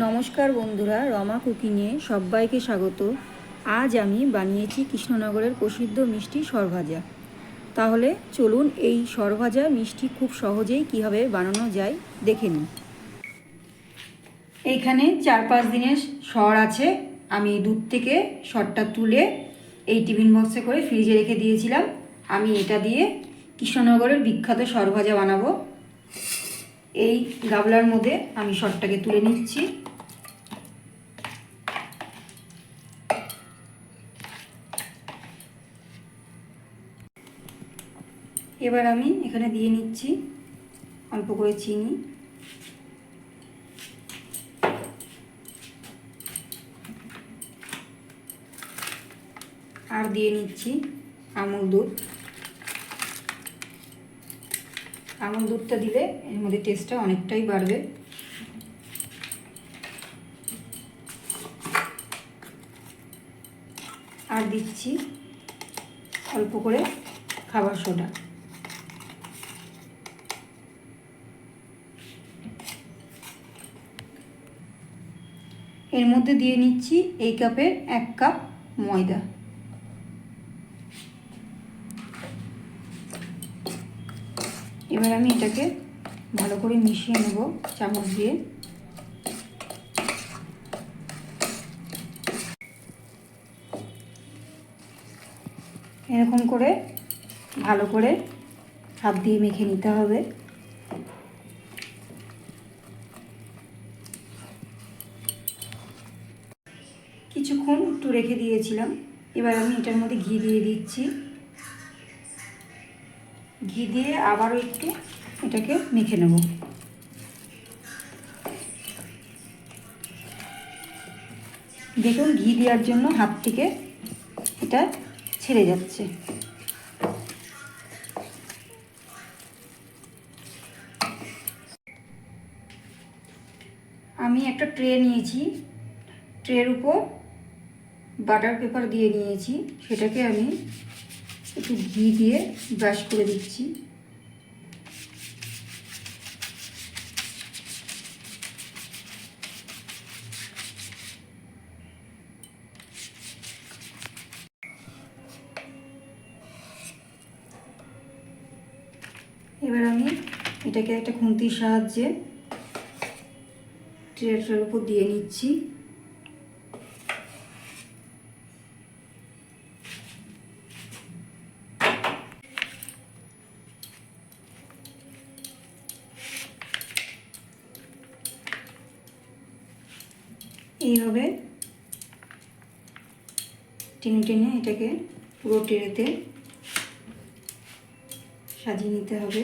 নমস্কার বন্ধুরা, রমা কুকিংয়ে সবাইকে স্বাগত। আজ আমি বানিয়েছি কৃষ্ণনগরের প্রসিদ্ধ মিষ্টি সরভাজা। তাহলে চলুন এই সরভাজা মিষ্টি খুব সহজেই কীভাবে বানানো যায় দেখে নিন এইখানে চার পাঁচ দিনের সর আছে। আমি দুধ থেকে সরটা তুলে এই টিফিন বক্সে করে ফ্রিজে রেখে দিয়েছিলাম। আমি এটা দিয়ে কৃষ্ণনগরের বিখ্যাত সরভাজা বানাবো। এই গাবলার মধ্যে আমি শটটাকে তুলে নিচ্ছি। এবার আমি এখানে দিয়ে নিচ্ছি অল্প করে চিনি। আর দিয়ে নিচ্ছি আমুল দুধ। আমুল দুধটা দিলে এর মধ্যে টেস্টটা অনেকটাই বাড়বে। আর দিচ্ছি অল্প করে খাবার সোডা। এর মধ্যে দিয়ে নিচ্ছি এই কাপের এক কাপ ময়দা। এবার আমি এটাকে ভালো করে মিশিয়ে নেব চামচ দিয়ে। এরকম করে ভালো করে হাত দিয়ে মেখে নিতে হবে। কিছুক্ষণ একটু রেখে দিয়েছিলাম। এবার আমি এটার মধ্যে ঘি দিয়ে দিচ্ছি। ঘি দিয়ে আবারও একটু এটাকে মেখে নেব। দেখুন, ঘি দেওয়ার জন্য হাত থেকে এটা ছেড়ে যাচ্ছে। আমি একটা ট্রে নিয়েছি। ট্রের উপর বাটার পেপার দিয়ে নিয়েছি। সেটাকে আমি একটু ঘি দিয়ে ব্রাশ করে দিচ্ছি। এবার আমি এটাকে একটা খুন্তির সাহায্যে ট্রেটার উপর দিয়ে নিচ্ছি এইভাবে টেনে টেনে এটাকে পুরো ট্রেতে সাজিয়ে নিতে হবে।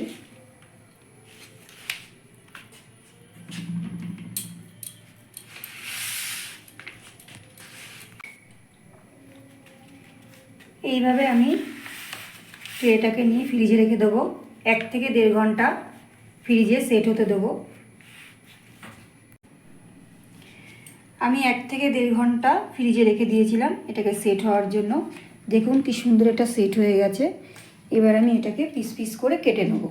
এইভাবে আমি ট্রেটাকে নিয়ে ফ্রিজে রেখে দেবো। এক থেকে দেড় ঘণ্টা ফ্রিজে সেট হতে দেবো। আমি এক থেকে দেড় ঘণ্টা ফ্রিজে রেখে দিয়েছিলাম, এটাকে সেট হওয়ার জন্য। দেখুন কি সুন্দর এটা সেট হয়ে গেছে। এবার আমি এটাকে পিস পিস করে কেটে নেব।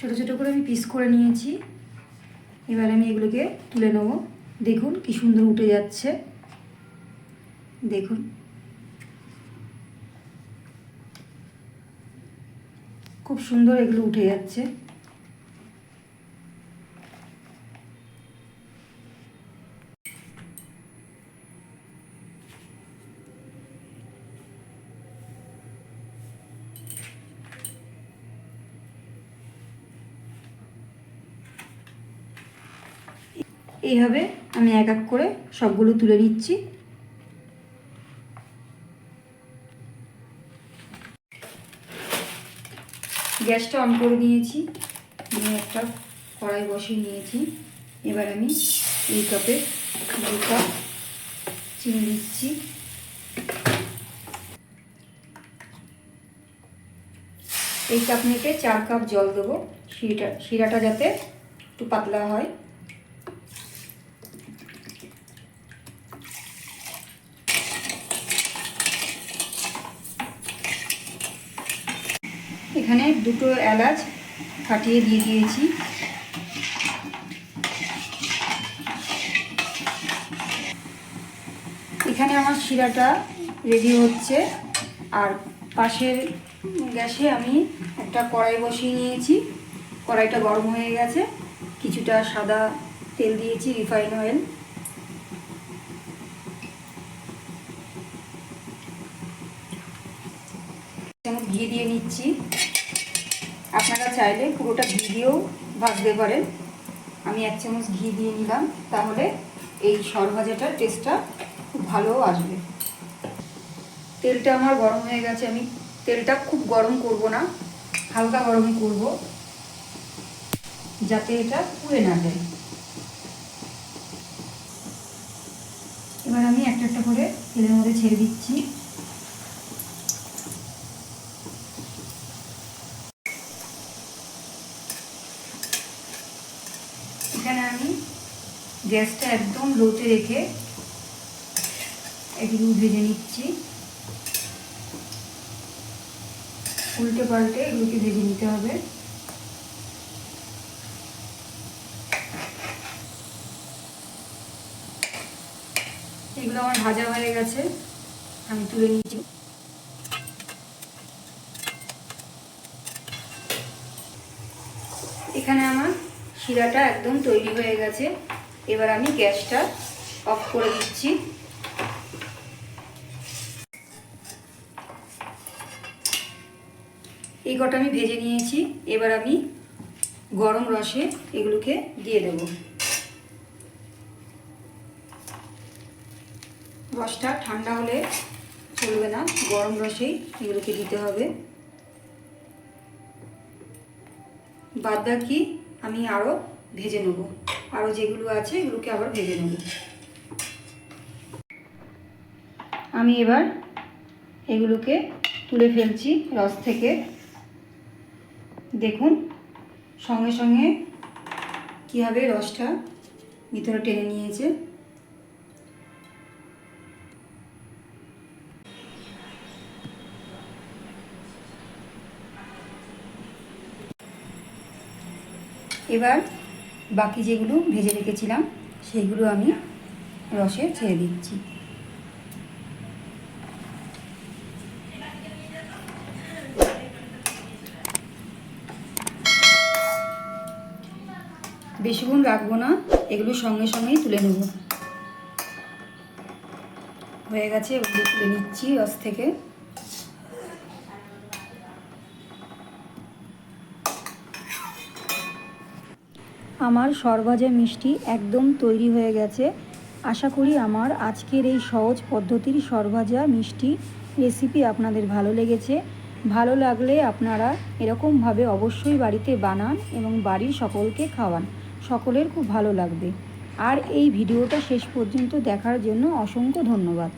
ছোটো ছোটো করে আমি পিস করে নিয়েছি। এবার আমি এগুলোকে তুলে নেব। দেখুন কি সুন্দর উঠে যাচ্ছে। দেখুন। খুব সুন্দর এগুলো উঠে যাচ্ছে। এইভাবে আমি এক এক করে সবগুলো তুলে নিচ্ছি। গ্যাসটা অন করে নিয়েছি নিয়ে একটা কড়াই বসিয়ে নিয়েছি। এবার আমি এই কাপে দু কাপ চিনি দিচ্ছি। এই কাপ মেপে চার কাপ জল দেবো। শিরাটা শিরাটা যাতে একটু পাতলা হয়। এখানে দুটো এলাচ ফাটিয়ে দিয়ে দিয়েছি। এখানে আমার শিরাটা রেডি হচ্ছে। আর পাশের গ্যাসে আমি একটা কড়াই বসিয়ে নিয়েছি। কড়াইটা গরম হয়ে গেছে। কিছুটা সাদা তেল দিয়েছি, রিফাইন অয়েল। ঘি দিয়ে নিচ্ছি। আপনারা চাইলে পুরোটা ঘি দিয়েও ভাজতে পারেন আমি এক চামচ ঘি দিয়ে নিলাম, তাহলে এই সর ভাজাটার টেস্টটা খুব ভালো আসবে। তেলটা আমার গরম হয়ে গেছে, আমি তেলটা খুব গরম করব না, হালকা গরম করব, যাতে এটা পুড়ে না যায়। এবার আমি একটা একটা করে তেলের মধ্যে ছেড়ে দিচ্ছি। এখানে আমি গ্যাসটা একদম লোতে রেখে এগুলো ভেজে নিচ্ছি। উল্টে পাল্টে এগুলোকে ভেজে নিতে হবে। এগুলো আমার ভাজা হয়ে গেছে, আমি তুলে নিচ্ছি। এখানে আমার শিরাটা একদম তৈরি হয়ে গেছে। এবার আমি গ্যাসটা অফ করে দিচ্ছি। এই কটা আমি ভেজে নিয়েছি। এবার আমি গরম রসে এগুলোকে দিয়ে দেব। রসটা ঠান্ডা হলে চলবে না, গরম রসেই এগুলোকে দিতে হবে। বাদ বাকি আমি আরও ভেজে নেব। আরও যেগুলো আছে, এগুলোকে আবার ভেজে নেব। আমি এবার এগুলোকে তুলে ফেলছি রস থেকে। দেখুন, সঙ্গে সঙ্গে কীভাবে রসটা ভিতরে টেনে নিয়েছে। এবার বাকি যেগুলো ভেজে রেখেছিলাম, সেইগুলো আমি রসে ছেড়ে দিচ্ছি। বেশিক্ষণ রাখব না, এগুলো সঙ্গে সঙ্গেই তুলে নেব। হয়ে গেছে, এগুলো তুলে নিচ্ছি রস থেকে। আমার সরভাজা মিষ্টি একদম তৈরি হয়ে গেছে। আশা করি আমার আজকের এই সহজ পদ্ধতির সরভাজা মিষ্টি রেসিপি আপনাদের ভালো লেগেছে। ভালো লাগলে আপনারা এরকমভাবে অবশ্যই বাড়িতে বানান এবং বাড়ির সকলকে খাওয়ান। সকলের খুব ভালো লাগবে। আর এই ভিডিওটা শেষ পর্যন্ত দেখার জন্য অসংখ্য ধন্যবাদ।